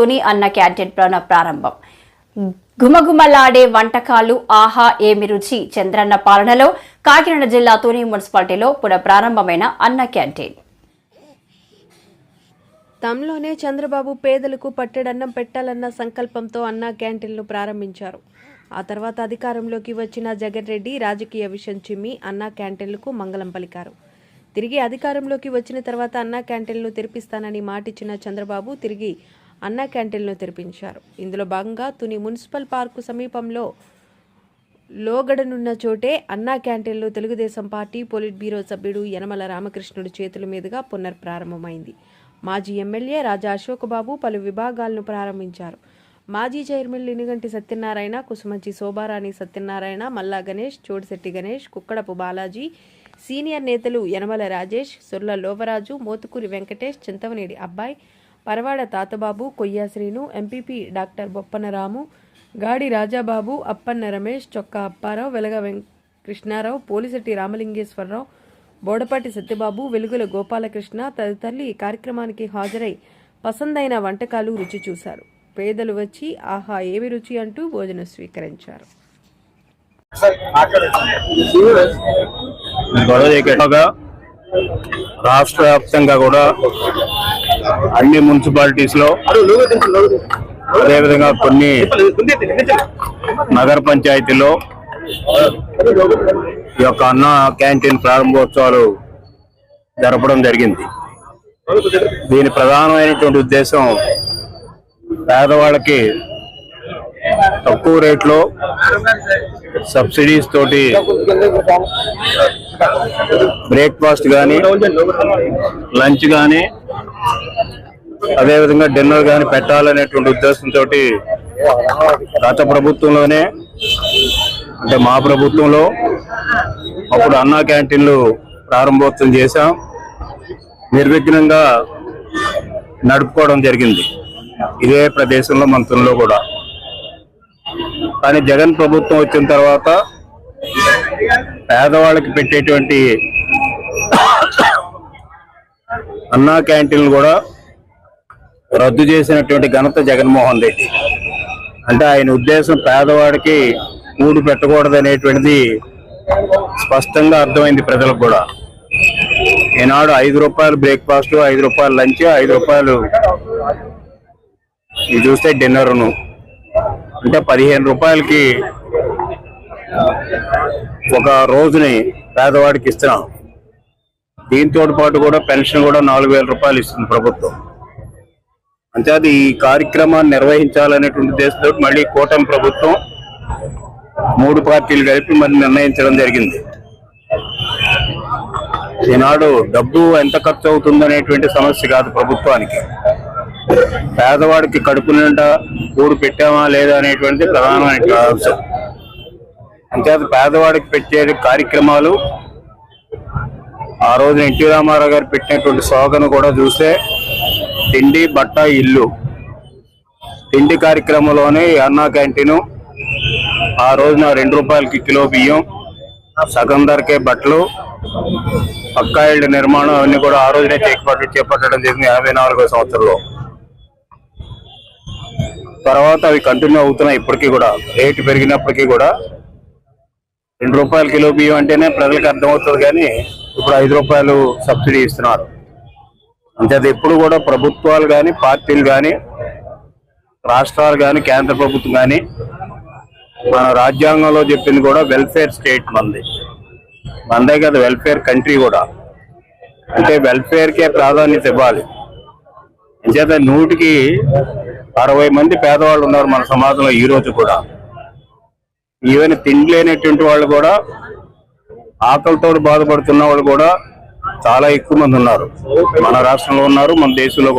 తుని అన్న క్యాంటీన్ ప్రారంభం. గుమగుమలాడే వంటకాలు ఆహా ఏమి రుచి? చంద్రన్న పాలనలో కాకినాడ జిల్లా తుని మున్సిపాలిటీలో పునః ప్రారంభమైన అన్న క్యాంటీన్ తమలోనే చంద్రబాబు పేదలకు పట్టెడన్నం పెట్టాలన్న సంకల్పంతో అన్నా క్యాంటీన్లు ప్రారంభించారు. ఆ తర్వాత అధికారంలోకి వచ్చిన జగన్ రెడ్డి రాజకీయ విషయం చిమ్మి అన్నా క్యాంటీన్లకు మంగళం పలికారు. తిరిగి అధికారంలోకి వచ్చిన తర్వాత అన్నా క్యాంటీన్లు తెరిపిస్తానని మాటిచ్చిన చంద్రబాబు తిరిగి అన్నా క్యాంటీన్లు తెరిపించారు. ఇందులో భాగంగా తుని మున్సిపల్ పార్కు సమీపంలో లోగడనున్న చోటే అన్నా క్యాంటీన్లో తెలుగుదేశం పార్టీ పొలిట్ బ్యూరో సభ్యుడు యనమల రామకృష్ణుడి చేతుల మీదుగా పునర్ప్రారంభమైంది. మాజీ ఎమ్మెల్యే రాజా అశోకబాబు పలు విభాగాలను ప్రారంభించారు. మాజీ చైర్మన్ లినిగంటి సత్యనారాయణ కుసుమంచి శోభారాణి సత్యనారాయణ మల్లా గణేష్ చోడిశెట్టి గణేష్ కుక్కడపు బాలాజీ సీనియర్ నేతలు యనమల రాజేష్ సుర్ల లోవరాజు మోతుకూరి వెంకటేష్ చింతవనేడి అబ్బాయి పరవాడ తాతబాబు కొయ్య శ్రీను ఎంపీపీ డాక్టర్ బొప్పనరాము గాడి రాజాబాబు అప్పన్న రమేష్ చొక్కా అప్పారావు వెలగ కృష్ణారావు పోలిశెట్టి రామలింగేశ్వరరావు బోడపాటి సత్యబాబు వెలుగుల గోపాలకృష్ణ తదితరులు ఈ కార్యక్రమానికి హాజరై పసందైన వంటకాలు రుచి చూశారు. పేదలు వచ్చి ఆహా ఏమి రుచి అంటూ భోజనం స్వీకరించారు. గొడవ. రాష్ట్ర వ్యాప్తంగా కూడా అన్ని మున్సిపాలిటీస్లో అదేవిధంగా కొన్ని నగర పంచాయతీలో ఈ యొక్క అన్న క్యాంటీన్ ప్రారంభోత్సవాలు జరపడం జరిగింది. దీని ప్రధానమైనటువంటి ఉద్దేశం పేదవాళ్ళకి తక్కువ రేట్లో సబ్సిడీస్ తోటి బ్రేక్ఫాస్ట్ కానీ లంచ్ కానీ అదేవిధంగా డిన్నర్ కానీ పెట్టాలనేటువంటి ఉద్దేశంతో గత ప్రభుత్వంలోనే అంటే మా ప్రభుత్వంలో అప్పుడు అన్నా క్యాంటీన్లు ప్రారంభోత్సవం చేశాం. నిర్విఘ్నంగా నడుపుకోవడం జరిగింది. ఇదే ప్రదేశంలో మంత్రుల్లో కూడా. కానీ జగన్ ప్రభుత్వం వచ్చిన తర్వాత పేదవాళ్ళకి పెట్టేటువంటి అన్నా క్యాంటీన్లు కూడా రద్దు చేసినటువంటి ఘనత జగన్మోహన్ రెడ్డి. అంటే ఆయన ఉద్దేశం పేదవాడికి మూడు పెట్టకూడదు అనేటువంటిది స్పష్టంగా అర్థమైంది ప్రజలకు కూడా. ఈనాడు ఐదు రూపాయలు బ్రేక్ఫాస్ట్ ఐదు రూపాయలు లంచ్ ఐదు రూపాయలు ఇది చూస్తే డిన్నర్ను. అంటే పదిహేను రూపాయలకి ఒక రోజుని పేదవాడికి ఇస్తున్నాం. దీంతో పాటు కూడా పెన్షన్ కూడా నాలుగు వేల రూపాయలు ఇస్తుంది ప్రభుత్వం. అంటే అది ఈ కార్యక్రమాన్ని నిర్వహించాలనేటువంటి ఉద్దేశంతో మళ్ళీ కూటమి ప్రభుత్వం మూడు పార్టీలు కలిపి మరి నిర్ణయించడం జరిగింది. ఈనాడు డబ్బు ఎంత ఖర్చు అవుతుందనేటువంటి సమస్య కాదు ప్రభుత్వానికి. పేదవాడికి కడుపు నిండా కూడు పెట్టామా లేదా అనేటువంటిది ప్రధానమైన అంశం అంతేత పేదవాడికి పెట్టే కార్యక్రమాలు ఆ రోజున ఎన్టీ రామారావు గారు పెట్టినటువంటి స్లోగన్ కూడా చూస్తే తిండి బట్ట ఇల్లు. తిండి కార్యక్రమంలోనే అన్నా క్యాంటీను ఆ రోజున రెండు రూపాయలకి కిలో బియ్యం సగం ధరకే బట్టలు పక్కా ఇళ్ళ నిర్మాణం అవన్నీ కూడా ఆ రోజునే చేపట్టి చేపట్టడం జరిగింది యాభై నాలుగో సంవత్సరంలో. తర్వాత అవి కంటిన్యూ అవుతున్నాయి ఇప్పటికీ కూడా. రేటు పెరిగినప్పటికీ కూడా. రెండు రూపాయల కిలో బియ్యం అంటేనే ప్రజలకు అర్థమవుతుంది కానీ ఇప్పుడు ఐదు రూపాయలు సబ్సిడీ ఇస్తున్నారు. అంతే అది ఎప్పుడు కూడా ప్రభుత్వాలు కానీ పార్టీలు కానీ రాష్ట్రాలు కానీ కేంద్ర ప్రభుత్వం కానీ మన రాజ్యాంగంలో చెప్పింది కూడా వెల్ఫేర్ స్టేట్ మంది. మందే కదా వెల్ఫేర్ కంట్రీ కూడా. అంటే వెల్ఫేర్కే ప్రాధాన్యత ఇవ్వాలి. అంచేత నూటికి అరవై మంది పేదవాళ్ళు ఉన్నారు మన సమాజంలో ఈ రోజు కూడా. ఈవెన్ తిండి లేనటువంటి వాళ్ళు కూడా ఆకలితో బాధపడుతున్న వాళ్ళు కూడా చాలా ఎక్కువ మంది ఉన్నారు. మన రాష్ట్రంలో ఉన్నారు మన దేశంలో